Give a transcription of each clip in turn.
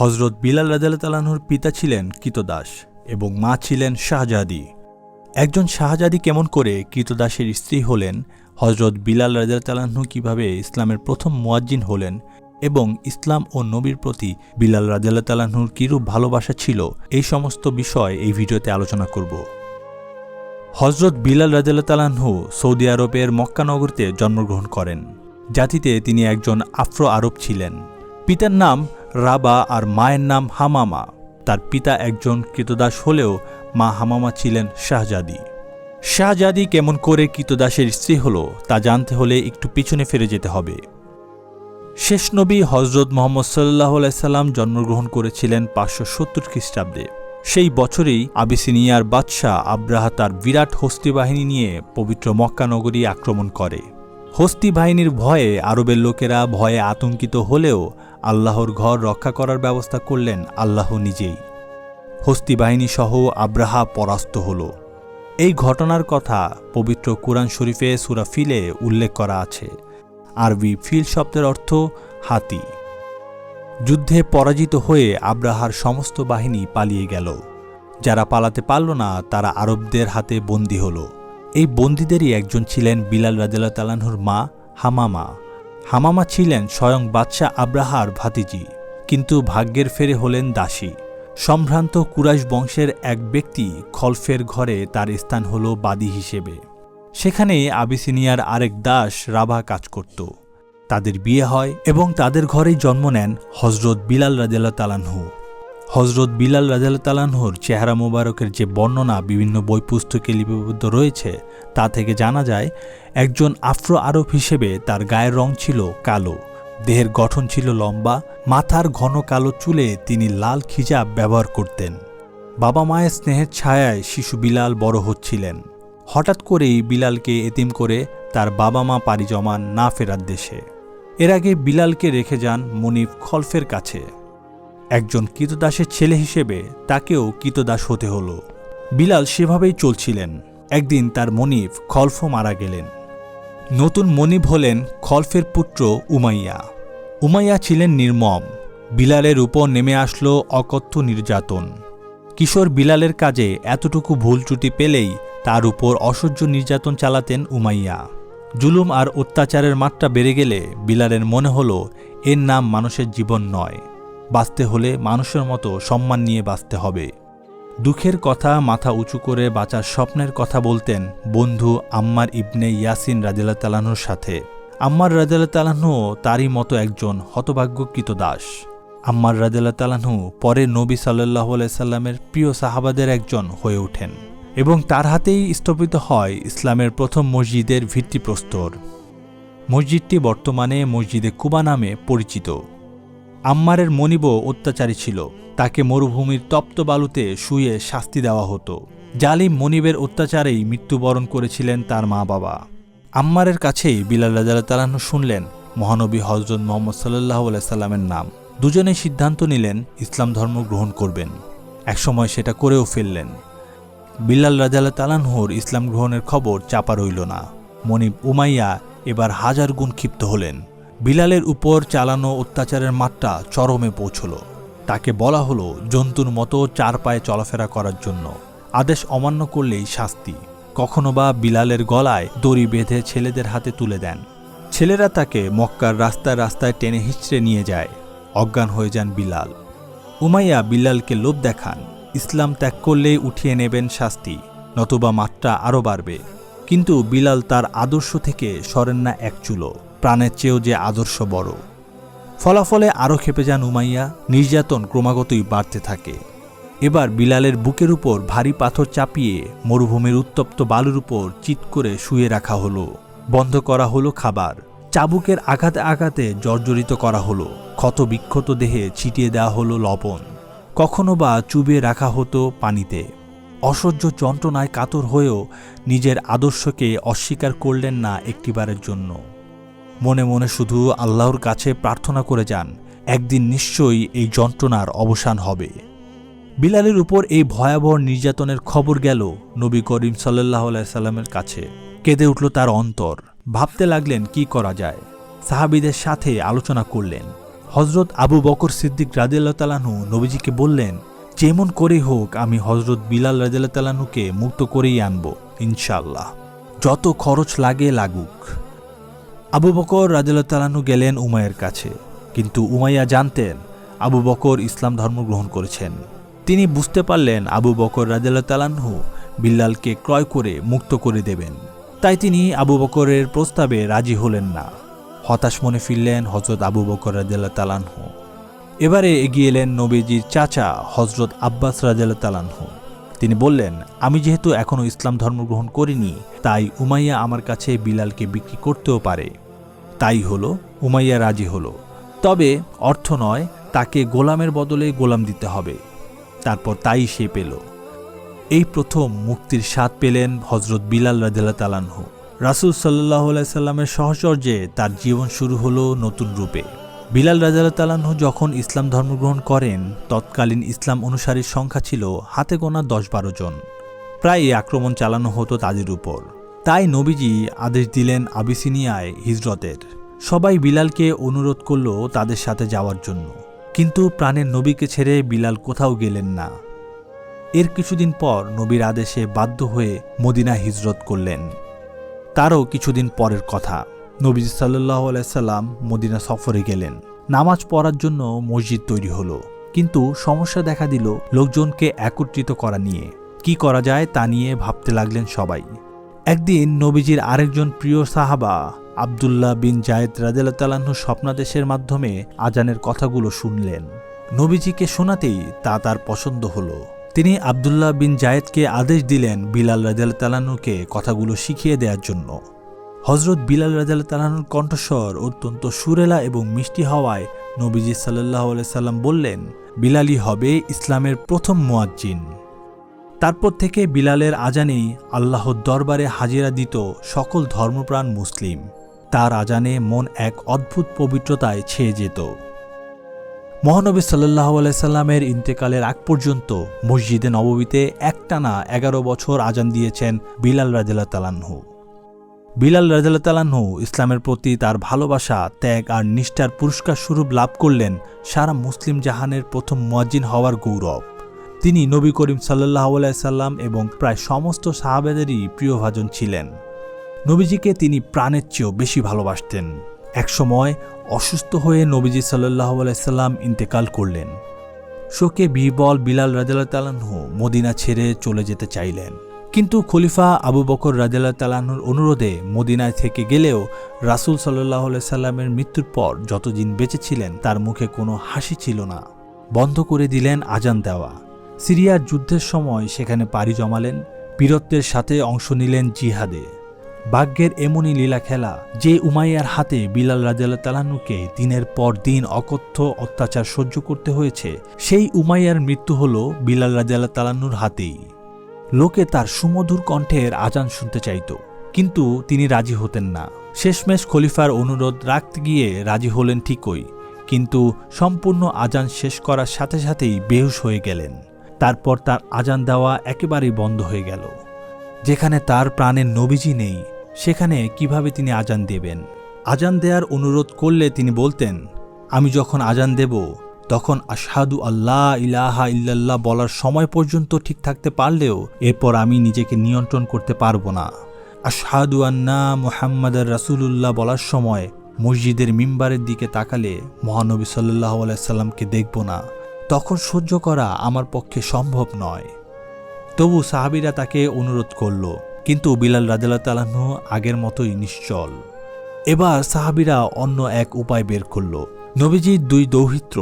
হজরত বিলাল রাজালাহুর পিতা ছিলেন কিতদাস এবং মা ছিলেন শাহজাদি। একজন শাহজাদি কেমন করে কৃতদাসের স্ত্রী হলেন হজরত বিলাল রাজাতালাহু কীভাবে ইসলামের প্রথম মুয়াজ্জিন হলেন এবং ইসলাম ও নবীর প্রতি বিলাল রাজাতালাহুর কিরূপ ভালোবাসা ছিল, এই সমস্ত বিষয় এই ভিডিওতে আলোচনা করব। হজরত বিলাল রাজাতালাহু সৌদি আরবের মক্কানগরতে জন্মগ্রহণ করেন। জাতিতে তিনি একজন আফ্রো আরব ছিলেন। পিতার নাম রাবা আর মায়ের নাম হামামা। তার পিতা একজন কৃতদাস হলেও মা হামামা ছিলেন শাহজাদি। শাহজাদি কেমন করে কৃতদাসের স্ত্রী হল, তা জানতে হলে একটু পিছনে ফিরে যেতে হবে। শেষ নবী হজরত মোহাম্মদ সাল্লাহ সাল্লাম জন্মগ্রহণ করেছিলেন পাঁচশো সত্তর খ্রিস্টাব্দে। সেই বছরেই আবিসিনিয়ার বাদশাহ আব্রাহা তার বিরাট হস্তি বাহিনী নিয়ে পবিত্র মক্কা নগরী আক্রমণ করে। হস্তি বাহিনীর ভয়ে আরবের লোকেরা ভয়ে আতঙ্কিত হলেও আল্লাহর ঘর রক্ষা করার ব্যবস্থা করলেন আল্লাহ নিজেই। হস্তি বাহিনী সহ আব্রাহা পরাস্ত হল। এই ঘটনার কথা পবিত্র কুরআন শরীফে সুরা ফিলে উল্লেখ করা আছে। আরবি ফিল শব্দের অর্থ হাতি। যুদ্ধে পরাজিত হয়ে আব্রাহার সমস্ত বাহিনী পালিয়ে গেল। যারা পালাতে পারল না, তারা আরবদের হাতে বন্দী হল। এই বন্দীদেরই একজন ছিলেন বিলাল রাজিল্লা তালানহুর মা হামামা। হামামা ছিলেন স্বয়ং বাদশাহ আব্রাহার ভাতিজি, কিন্তু ভাগ্যের ফেরে হলেন দাসী। সম্ভ্রান্ত কুরাইশ বংশের এক ব্যক্তি খলফের ঘরে তার স্থান হল বাদী হিসেবে। সেখানে আবিসিনিয়ার আরেক দাস রাভা কাজ করত। তাদের বিয়ে হয় এবং তাদের ঘরেই জন্ম নেন হজরত বিলাল রাজেলা তালানহু হজরত বিলাল রাজাল্লা তালানহুর চেহারা মোবারকের যে বর্ণনা বিভিন্ন বই পুস্তকে লিপিবদ্ধ রয়েছে, তা থেকে জানা যায়, একজন আফ্রো আরব হিসেবে তার গায়ের রং ছিল কালো, দেহের গঠন ছিল লম্বা, মাথার ঘন কালো চুলে তিনি লাল খিজাব ব্যবহার করতেন। বাবা মায়ের স্নেহের ছায়ায় শিশু বিলাল বড় হচ্ছিলেন। হঠাৎ করেই বিলালকে এতিম করে তার বাবা মা পাড়ি জমান না ফেরার দেশে এর আগে বিলালকে রেখে যান মনিফ খলফের কাছে। একজন কৃতদাসের ছেলে হিসেবে তাকেও কৃতদাস হতে হলো। বিলাল সেভাবেই চলছিলেন। একদিন তার মনিফ খলফ মারা গেলেন। নতুন মনিব হলেন খলফের পুত্র উমাইয়া। উমাইয়া ছিলেন নির্মম। বিলালের উপর নেমে আসলো অকথ্য নির্যাতন। কিশোর বিলালের কাজে এতটুকু ভুল ত্রুটি পেলেই তার উপর অসহ্য নির্যাতন চালাতেন উমাইয়া। জুলুম আর অত্যাচারের মাত্রা বেড়ে গেলে বিলালের মনে হলো, এর নাম মানুষের জীবন নয়। বাঁচতে হলে মানুষের মতো সম্মান নিয়ে বাঁচতে হবে। দুঃখের কথা মাথা উঁচু করে বাঁচার স্বপ্নের কথা বলতেন বন্ধু আম্মার ইবনে ইয়াসিন রাজিল্লা তালাহুর সাথে। আম্মার রাজিল্লা তালাহু তারই মতো একজন হতভাগ্যকৃত দাস। আম্মার রাজিল্লা তালাহু পরে নবী সাল্লাহ সাল্লামের প্রিয় সাহাবাদের একজন হয়ে ওঠেন এবং তার হাতেই স্থাপিত হয় ইসলামের প্রথম মসজিদের ভিত্তিপ্রস্তর। মসজিদটি বর্তমানে মসজিদে কুবা নামে পরিচিত। আম্মারের মনিব অত্যাচারী ছিল। তাকে মরুভূমির তপ্ত বালুতে শুয়ে শাস্তি দেওয়া হতো। জালিম মনিবের অত্যাচারেই মৃত্যুবরণ করেছিলেন তার মা বাবা। আম্মারের কাছেই বিলাল রাজা তালাহ শুনলেন মহানবী হজরত মোহাম্মদ সাল্লাহ সাল্লামের নাম। দুজনেই সিদ্ধান্ত নিলেন ইসলাম ধর্ম গ্রহণ করবেন। একসময় সেটা করেও ফেললেন। বিল্লাল রাজাল্লাহ তালানহুর ইসলাম গ্রহণের খবর চাপা রইল না। মনিব উমাইয়া এবার হাজার গুণ ক্ষিপ্ত হলেন। বিলালের উপর চালানো অত্যাচারের মাত্রা চরমে পৌঁছল। তাকে বলা হলো জন্তুর মতো চার পায়ে চলাফেরা করার জন্য। আদেশ অমান্য করলেই শাস্তি। কখনো বা বিলালের গলায় দড়ি বেঁধে ছেলেদের হাতে তুলে দেন। ছেলেরা তাকে মক্কার রাস্তায় রাস্তায় টেনে হিচড়ে নিয়ে যায়। অজ্ঞান হয়ে যান বিলাল। উমাইয়া বিল্লালকে লোভ দেখান। ইসলাম ত্যাগ করলেই উঠিয়ে নেবেন শাস্তি, নতুবা মাত্রা আরও বাড়বে। কিন্তু বিলাল তার আদর্শ থেকে সরেন না এক চুলো। প্রাণের চেয়েও যে আদর্শ বড়। ফলাফলে আরও খেপে যান উমাইয়া, নির্যাতন ক্রমাগতই বাড়তে থাকে। এবার বিলালের বুকের উপর ভারী পাথর চাপিয়ে মরুভূমির উত্তপ্ত বালুর উপর চিৎ করে শুয়ে রাখা হলো। বন্ধ করা হলো খাবার। চাবুকের আঘাতে আঘাতে জর্জরিত করা হলো। ক্ষত বিক্ষত দেহে ছিটিয়ে দেওয়া হলো লবণ। কখনো বা চুবে রাখা হতো পানিতে। অসহ্য যন্ত্রণায় কাতর হয়েও নিজের আদর্শকে অস্বীকার করলেন না একটিবারের জন্য। মনে মনে শুধু আল্লাহর কাছে প্রার্থনা করে যান, একদিন নিশ্চয়ই এই যন্ত্রণার অবসান হবে। বিলালের উপর এই ভয়াবহ নির্যাতনের খবর গেল নবী করিম সাল্লাহ সাল্লামের কাছে। কেঁদে উঠল তার অন্তর। ভাবতে লাগলেন, কি করা যায়? সাহাবিদের সাথে আলোচনা করলেন। হজরত আবু বকর সিদ্দিক রাজিয়াল্লাহ তালাহু নবীজিকে বললেন, যেমন করেই হোক, আমি হজরত বিলাল রাজিয়াল্লাহ তালাহুকে মুক্ত করেই আনব ইনশাল্লাহ যত খরচ লাগে লাগুক। আবু বকর তালাহু গেলেন উমাইয়ের কাছে। কিন্তু উমাইয়া জানতেন আবু বকর ইসলাম ধর্ম গ্রহণ করেছেন। তিনি বুঝতে পারলেন আবু বকর তালাহু বিল্লালকে ক্রয় করে মুক্ত করে দেবেন। তাই তিনি আবু বকরের প্রস্তাবে রাজি হলেন না। হতাশ মনে ফিরলেন হজরত আবু বকর তালানহু এবারে এগিয়ে এলেন নবীজির চাচা হজরত আব্বাস তালানহু তিনি বললেন, আমি যেহেতু এখনও ইসলাম ধর্ম গ্রহণ করিনি, তাই উমাইয়া আমার কাছে বিলালকে বিক্রি করতেও পারে। তাই হলো, উমাইয়া রাজি হলো। তবে অর্থ নয়, তাকে গোলামের বদলে গোলাম দিতে হবে। তারপর তাই সে পেল। এই প্রথম মুক্তির স্বাদ পেলেন হজরত বিলাল রাজিয়াল্লাহ তালানহু রাসুল সাল্লাহ সাল্লামের সহচর্যে তার জীবন শুরু হলো নতুন রূপে। বিলাল রাজাল্লাহ তালাহু যখন ইসলাম ধর্মগ্রহণ করেন, তৎকালীন ইসলাম অনুসারীর সংখ্যা ছিল হাতে গোনা দশ বারো জন। প্রায় আক্রমণ চালানো হতো তাদের উপর। তাই নবীজি আদেশ দিলেন আবিসিনিয়ায় হিজরতের। সবাই বিলালকে অনুরোধ করল তাদের সাথে যাওয়ার জন্য। কিন্তু প্রাণের নবীকে ছেড়ে বিলাল কোথাও গেলেন না। এর কিছুদিন পর নবীর আদেশে বাধ্য হয়ে মদিনা হিজরত করলেন। তারও কিছুদিন পরের কথা। নবী সাল্লাহ আলাইসাল্লাম মদিনা সফরে গেলেন। নামাজ পড়ার জন্য মসজিদ তৈরি হলো। কিন্তু সমস্যা দেখা দিল লোকজনকে একত্রিত করা নিয়ে। কি করা যায় তা নিয়ে ভাবতে লাগলেন সবাই। একদিন নবীজির আরেকজন প্রিয় সাহাবা আবদুল্লাহ বিন জায়েদ রাজু স্বপ্নাদেশের মাধ্যমে আজানের কথাগুলো শুনলেন। নবীজিকে শোনাতেই তা তার পছন্দ হলো। তিনি আবদুল্লাহ বিন জায়েদকে আদেশ দিলেন বিলাল রাজাল কথাগুলো শিখিয়ে দেওয়ার জন্য। হজরত বিলাল রাজাল তালানুর কণ্ঠস্বর অত্যন্ত সুরেলা এবং মিষ্টি হওয়ায় নবীজি সাল্লাহ সাল্লাম বললেন, বিলালই হবে ইসলামের প্রথম মোয়াজ্জিন। তারপর থেকে বিলালের আজানেই আল্লাহর দরবারে হাজিরা দিত সকল ধর্মপ্রাণ মুসলিম। তার আজানে মন এক অদ্ভুত পবিত্রতায় ছেয়ে যেত। মহানবী সাল্লাহ সাল্লামের ইন্তেকালের আগ পর্যন্ত মসজিদে নববীতে একটানা এগারো বছর আজান দিয়েছেন বিলাল রাজিল্লা তালাহু বিলাল রাজিল্লা তালাহু ইসলামের প্রতি তার ভালোবাসা, ত্যাগ আর নিষ্ঠার পুরস্কার স্বরূপ লাভ করলেন সারা মুসলিম জাহানের প্রথম মজ্জিন হওয়ার গৌরব। তিনি নবী করিম সাল্লাহ সাল্লাম এবং প্রায় সমস্ত সাহাবেদেরই প্রিয়ভাজন ছিলেন। নবীজিকে তিনি প্রাণের চেয়েও বেশি ভালোবাসতেন। একসময় অসুস্থ হয়ে নবীজি সাল্লাহ আলাইসাল্লাম ইন্তেকাল করলেন। শোকে বিবল বিলাল রাজাল্লাহ তালাহু মদিনা ছেড়ে চলে যেতে চাইলেন। কিন্তু খলিফা আবু বকর রাজাল্লাহ তালাহুর অনুরোধে মদিনায় থেকে গেলেও রাসুল সাল্লাহ সাল্লামের মৃত্যুর পর যতদিন বেঁচেছিলেন তার মুখে কোনো হাসি ছিল না। বন্ধ করে দিলেন আজান দেওয়া। সিরিয়ার যুদ্ধের সময় সেখানে পাড়ি জমালেন, বীরত্বের সাথে অংশ নিলেন জিহাদে। ভাগ্যের এমনই লীলা খেলা যে উমাইয়ার হাতে বিলাল রাজাল্লাহ তালানুকে দিনের পর দিন অকথ্য অত্যাচার সহ্য করতে হয়েছে, সেই উমাইয়ার মৃত্যু হল বিলাল রাজাল্লাহ তালান্নুর হাতেই। লোকে তার সুমধুর কণ্ঠের আজান শুনতে চাইত। কিন্তু তিনি রাজি হতেন না। শেষমেশ খলিফার অনুরোধ রাখতে গিয়ে রাজি হলেন ঠিকই, কিন্তু সম্পূর্ণ আজান শেষ করার সাথে সাথেই বেহুশ হয়ে গেলেন। তারপর তার আজান দেওয়া একেবারেই বন্ধ হয়ে গেল। যেখানে তার প্রাণের নবীজি নেই, সেখানে কীভাবে তিনি আজান দেবেন? আজান দেওয়ার অনুরোধ করলে তিনি বলতেন, আমি যখন আজান দেব তখন আশহাদু আল্লাহ ইলাহা ইল্লাল্লাহ বলার সময় পর্যন্ত ঠিক থাকতে পারলেও এরপর আমি নিজেকে নিয়ন্ত্রণ করতে পারব না। আশহাদু আন্না মোহাম্মদ রাসুলুল্লাহ বলার সময় মসজিদের মিম্বারের দিকে তাকালে মহানবী সাল্লাহ আলাইসাল্লামকে দেখব না। তখন সহ্য করা আমার পক্ষে সম্ভব নয়। তবু সাহাবিরা তাকে অনুরোধ করল, কিন্তু বিলাল রাজাল্লাহ তালাহু আগের মতোই নিশ্চল। এবার সাহাবিরা অন্য এক উপায় বের করল। নবীজির দুই দৌহিত্র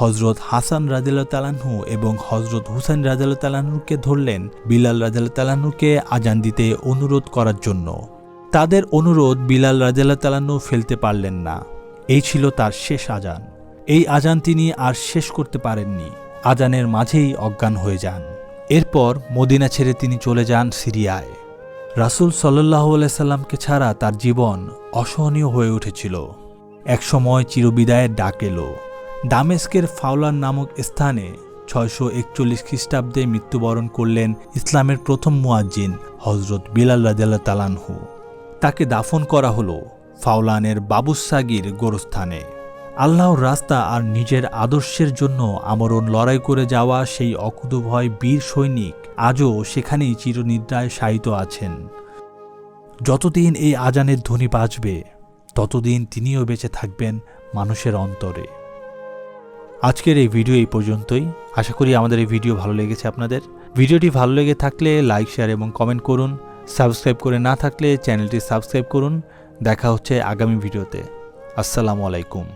হজরত হাসান রাজাল্লাহ তালাহু এবং হজরত হুসাইন রাজাল্লাহ তালাহুকে ধরলেন বিলাল রাজাল্লাহ তালাহুকে আজান দিতে অনুরোধ করার জন্য। তাদের অনুরোধ বিলাল রাজাল্লাহ তালাহু ফেলতে পারলেন না। এই ছিল তার শেষ আজান। এই আজান তিনি আর শেষ করতে পারেননি। আজানের মাঝেই অজ্ঞান হয়ে যান। এরপর মদিনা ছেড়ে তিনি চলে যান সিরিয়ায়। রাসুল সাল্লাহ সাল্লামকে ছাড়া তার জীবন অসহনীয় হয়ে উঠেছিল। একসময় চিরবিদায়ের ডাক এলো। দামেস্কের ফাওলার নামক স্থানে ছয়শো একচল্লিশ খ্রিস্টাব্দে মৃত্যুবরণ করলেন ইসলামের প্রথম মুয়াজ্জিন হজরত বিলাল রাজাল্লাহ তালানহু তাকে দাফন করা হলো ফাওলানের বাবুসাগির গোরস্থানে। আল্লাহর রাস্তা আর নিজের আদর্শের জন্য আমরণ লড়াই করে যাওয়া সেই অকুতভয় বীর সৈনিক আজও সেখানেই চিরনিদ্রায় শায়িত আছেন। যতদিন এই আজানের ধ্বনি বাজবে, ততদিন তিনিও বেঁচে থাকবেন মানুষের অন্তরে। আজকের এই ভিডিও এই পর্যন্তই। আশা করি আমাদের এই ভিডিও ভালো লেগেছে আপনাদের। ভিডিওটি ভালো লেগে থাকলে লাইক, শেয়ার এবং কমেন্ট করুন। সাবস্ক্রাইব করে না থাকলে চ্যানেলটি সাবস্ক্রাইব করুন। দেখা হচ্ছে আগামী ভিডিওতে। আসসালামু আলাইকুম।